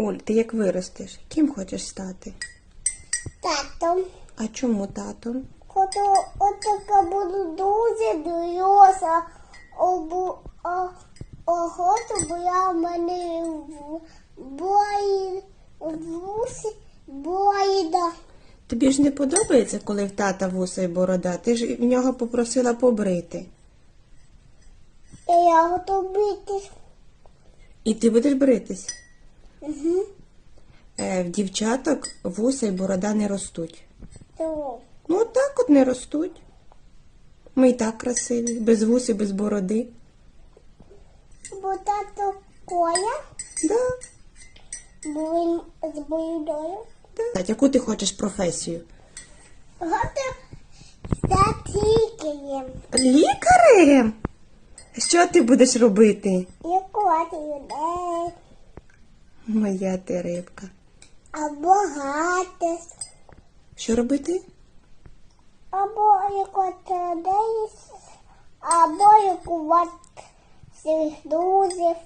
Оль, ти як виростеш? Ким хочеш стати? Татом. А чому татом? Хочу отака буду дуже дороса. Обу, а, а бо я в мене бої, вуси, бойда. Тобі ж не подобається, коли в тата вуса і борода? Ти ж в нього попросила побрити. Я готова бити. І ти будеш бритись? Угу. Е, в дівчаток вуса і борода не ростуть. Ну, так от не ростуть. Ми і так красиві, без вус і без бороди. Бо тато коля, Да, бо з бородою. да. Яку ти хочеш професію? Готов статікієм. Лікарем? Що ти будеш робити? Лікувати людей. Моя ти рибка. Або гати. Що робити? Або лікувати людей. Або лікувати своїх друзів.